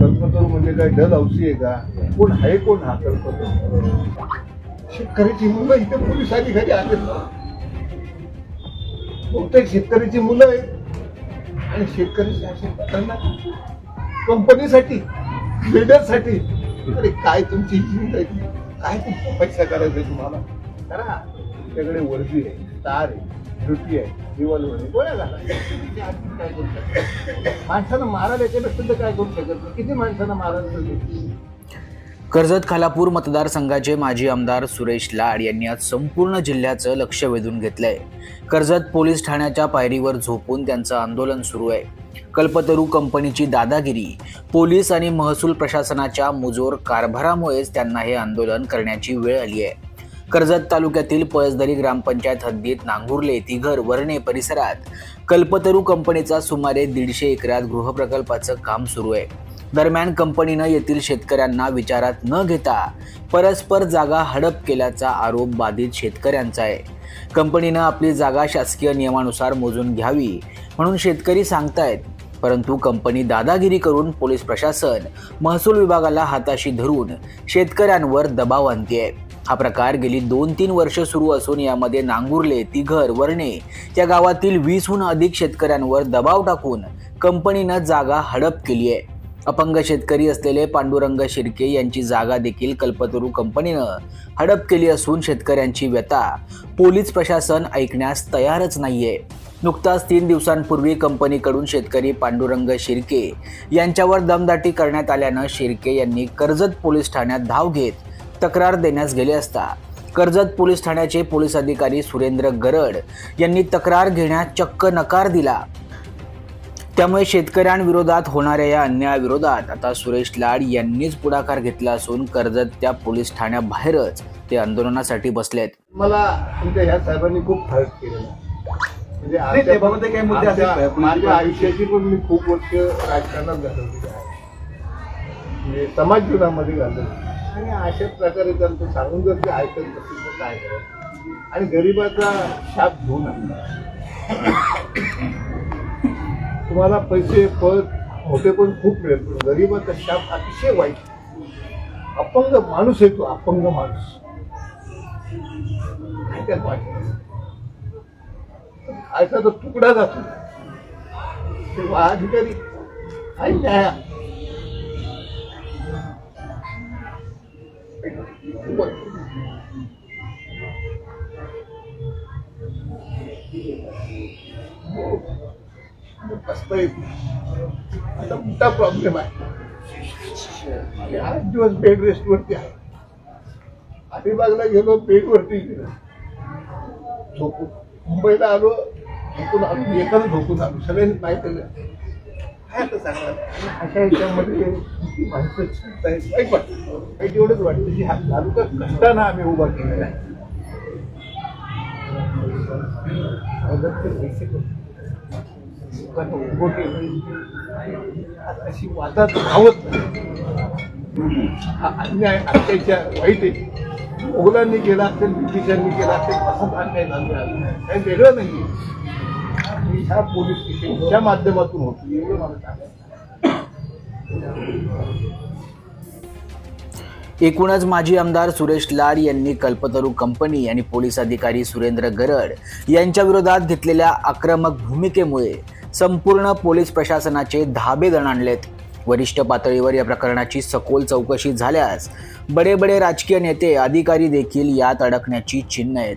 कल्पतरू म्हणजे काय डल हौसी आहे का? कोण आहे कोण हा कल्पतरू शेतकऱ्याची मुलं इथे पोलीस अधिकारी आले बहुतेक शेतकऱ्याची मुलं आहेत. आणि शेतकरी कंपनीसाठी बिल्डरसाठी अरे काय तुमची जिंदगी काय तुमचा पैसा करायचा तुम्हाला? करा. तुमच्याकडे वर्दी आहे तार आहे. ड्युटी आहे रिव्हॉल्वर गोळ्या घाला. काय करू माणसानं मारायला याच्यापेक्षा तर काय करू शकत नाही. किती माणसानं मारायला कर्जत खालापूर मतदारसंघाचे माजी आमदार सुरेश लाड यांनी आज संपूर्ण जिल्ह्याचं लक्ष वेधून घेतलंय. कर्जत पोलीस ठाण्याच्या पायरीवर झोपून त्यांचं आंदोलन सुरू आहे. कल्पतरू कंपनीची दादागिरी पोलीस आणि महसूल प्रशासनाच्या मुजोर कारभारामुळेच त्यांना हे आंदोलन करण्याची वेळ आली आहे. कर्जत तालुक्यातील पळसदरी ग्रामपंचायत हद्दीत नांगुर्ले तिघर वरणे परिसरात कल्पतरू कंपनीचा सुमारे दीडशे एकरात गृहप्रकल्पाचं काम सुरू आहे. दरम्यान कंपनीनं येथील शेतकऱ्यांना विचारात न घेता परस्पर जागा हडप केल्याचा आरोप बाधित शेतकऱ्यांचा आहे. कंपनीनं आपली जागा शासकीय नियमानुसार मोजून घ्यावी म्हणून शेतकरी सांगतायत परंतु कंपनी दादागिरी करून पोलीस प्रशासन महसूल विभागाला हाताशी धरून शेतकऱ्यांवर दबाव आणते हा प्रकार गेली दोन तीन वर्ष सुरू असून यामध्ये नांगुर्ले तिघर वर्णे या गावातील वीसहून अधिक शेतकऱ्यांवर दबाव टाकून कंपनीनं जागा हडप केली आहे. अपंग शेतकरी असलेले पांडुरंग शिर्के यांची जागा देखील कल्पतरू कंपनीनं हडप केली असून शेतकऱ्यांची व्यथा पोलीस प्रशासन ऐकण्यास तयारच नाहीये. नुकताच तीन दिवसांपूर्वी कंपनीकडून शेतकरी पांडुरंग शिर्के यांच्यावर दमदाटी करण्यात आल्यानं शिर्के यांनी कर्जत पोलीस ठाण्यात धाव घेत तक्रार देण्यास गेले असता कर्जत पोलीस ठाण्याचे पोलीस अधिकारी सुरेंद्र गरड यांनी तक्रार घेण्यास चक्क नकार दिला. त्यामुळे शेतकऱ्यांविरोधात होणाऱ्या या अन्यायाविरोधात आता सुरेश लाड यांनीच पुढाकार घेतला असून कर्जत त्या पोलीस ठाण्याबाहेरच ते आंदोलनासाठी बसलेत. मला तुमच्या ह्या साहेबांनी खूप फरक केलेला म्हणजे काही मुद्दे असेल आमच्या-? माझ्या आयुष्याची पण मी खूप वर्ष राजकारणात घालवलेली आहे. म्हणजे समाज जीवनामध्ये घालवली आणि अशा प्रकारे त्यांचं सांगून जर ते ऐकत नसतील तर काय करायचं आणि गरिबाचा शाप घेऊन तुम्हाला पैसे पद मोठे पण खूप मिळेल पण गरिबाचा शाप अतिशय वाईट. अपंग माणूस आहे तो अपंग माणूस. त्यात वाटत खायचा तो तुकडा जातो. ते अधिकारी काय न्याया. बसतोय आता मोठा प्रॉब्लेम आहे आठ दिवस बेड रेस्टवरती आहे. अलिबागला गेलो बेडवरती गेलो झोपून. मुंबईला आलो झोपून आलो. एकच झोपून आलो. सगळ्यांनी काय केलं काय आता सांगणार अशा याच्यामध्ये माणसं वाईट वाटतं वाईट एवढंच वाटतं की हा तालुका कष्टानं आम्ही उभा केलेला आहे. पैसे उभं केलं अशी वादात धावत नाही. हा अन्याय अत्याच्या वाईट आहे. मोगलांनी केला असेल ब्रिटिशांनी केला असेल असं अन्याय झालं काही वेगळं नाही ह्या पोलीस स्टेशनच्या माध्यमातून होतो. एवढं मला सांगायचं एकूणच माजी आमदार सुरेश लाड यांनी कल्पतरू कंपनी आणि पोलीस अधिकारी सुरेंद्र गरड यांच्या विरोधात घेतलेल्या आक्रमक भूमिकेमुळे संपूर्ण पोलीस प्रशासनाचे धाबे दणाणलेत वरिष्ठ पातळीवर या प्रकरणाची सखोल चौकशी झाल्यास बडे बडे राजकीय नेते अधिकारी देखील यात अडकण्याची चिन्ह आहेत.